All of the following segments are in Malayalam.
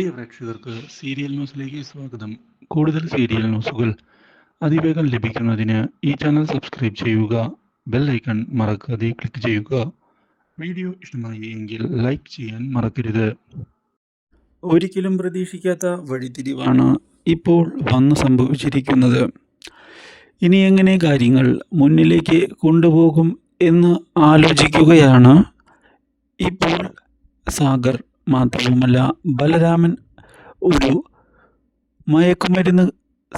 പ്രിയ പ്രേക്ഷകർക്ക് സീരിയൽ ന്യൂസിലേക്ക് സ്വാഗതം. കൂടുതൽ സീരിയൽ ന്യൂസുകൾ അതിവേഗം ലഭിക്കുന്നതിന് ഈ ചാനൽ സബ്സ്ക്രൈബ് ചെയ്യുക ബെൽ ഐക്കൺ മറക്കാതെ ക്ലിക്ക് ചെയ്യുക. വീഡിയോ ഇഷ്ടമായി എങ്കിൽ ലൈക്ക് ചെയ്യാൻ മറക്കരുത്. ഒരിക്കലും പ്രതീക്ഷിക്കാത്ത വഴിത്തിരിവാണ് ഇപ്പോൾ വന്നു സംഭവിച്ചിരിക്കുന്നത്. ഇനി എങ്ങനെ കാര്യങ്ങൾ മുന്നിലേക്ക് കൊണ്ടുപോകും എന്ന് ആലോചിക്കുകയാണ് ഇപ്പോൾ സാഗർ. മാത്രവുമല്ല ബലരാമൻ ഒരു മയക്കുമരുന്ന്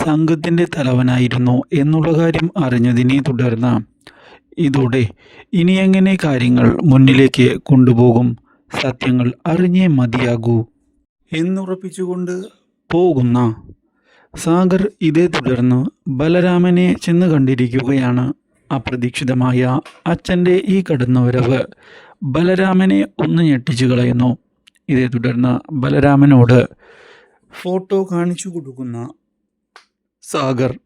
സംഘത്തിന്റെ തലവനായിരുന്നു എന്നുള്ള കാര്യം അറിഞ്ഞതിനെ തുടർന്ന് ഇതോടെ ഇനി എങ്ങനെ കാര്യങ്ങൾ മുന്നിലേക്ക് കൊണ്ടുപോകും സത്യങ്ങൾ അറിഞ്ഞേ മതിയാകൂ എന്നുറപ്പിച്ചുകൊണ്ട് പോകുന്ന സാഗർ ഇതേ തുടർന്ന് ബലരാമനെ ചെന്ന് കണ്ടിരിക്കുകയാണ്. അപ്രതീക്ഷിതമായ അച്ഛന്റെ ഈ കടന്നുവരവ് ബലരാമനെ ഒന്ന് ഞെട്ടിച്ചു കളയുന്നു. ഇതേ തുടർന്ന് ബലരാമനോട് ഫോട്ടോ കാണിച്ചു കൊടുക്കുന്ന സാഗർ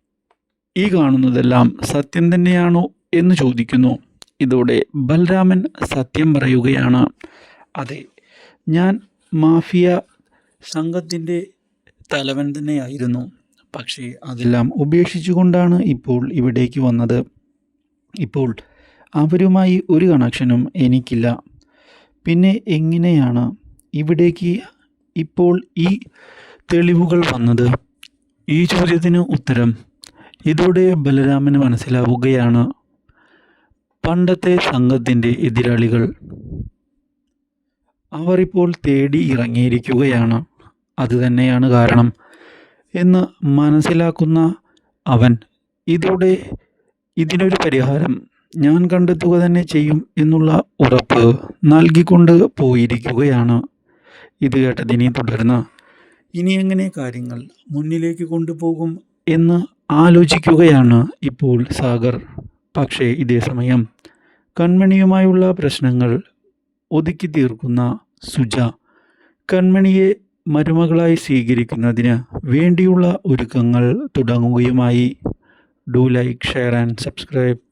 ഈ കാണുന്നതെല്ലാം സത്യം തന്നെയാണോ? എന്ന് ചോദിക്കുന്നു. ഇതോടെ ബലരാമൻ സത്യം പറയുകയാണ്. അതെ ഞാൻ മാഫിയ സംഘത്തിന്റെ തലവൻ തന്നെയായിരുന്നു. പക്ഷേ അതെല്ലാം ഉപേക്ഷിച്ചുകൊണ്ടാണ് ഇപ്പോൾ ഇവിടേക്ക് വന്നത്. ഇപ്പോൾ അവരുമായി ഒരു കണക്ഷനും എനിക്കില്ല. പിന്നെ എങ്ങനെയാണ് ഇവിടേക്ക് ഇപ്പോൾ ഈ തെളിവുകൾ വന്നത് ഈ ചോദ്യത്തിന് ഉത്തരം ഇതോടെ ബലരാമന് മനസ്സിലാവുകയാണ്. പണ്ടത്തെ സംഘത്തിന്റെ എതിരാളികൾ. അവർ ഇപ്പോൾ തേടി ഇറങ്ങിയിരിക്കുകയാണ്. അതുതന്നെയാണ് കാരണം. എന്ന് മനസ്സിലാക്കുന്ന അവൻ ഇതോടെ ഇതിനൊരു പരിഹാരം ഞാൻ കണ്ടെത്തുക തന്നെ ചെയ്യും എന്നുള്ള ഉറപ്പ് നൽകിക്കൊണ്ട് പോയിരിക്കുകയാണ്. ഇത് കേട്ടതിനെ തുടർന്ന് ഇനി എങ്ങനെ കാര്യങ്ങൾ മുന്നിലേക്ക് കൊണ്ടുപോകും? എന്ന് ആലോചിക്കുകയാണ് ഇപ്പോൾ സാഗർ. പക്ഷേ ഇതേ സമയം കൺമണിയുമായുള്ള പ്രശ്നങ്ങൾ ഒതുക്കി തീർക്കുന്ന സുജ കൺമണിയെ മരുമകളായി സ്വീകരിക്കുന്നതിന് വേണ്ടിയുള്ള ഒരുക്കങ്ങൾ തുടങ്ങുകയുമായി. Do like share and subscribe.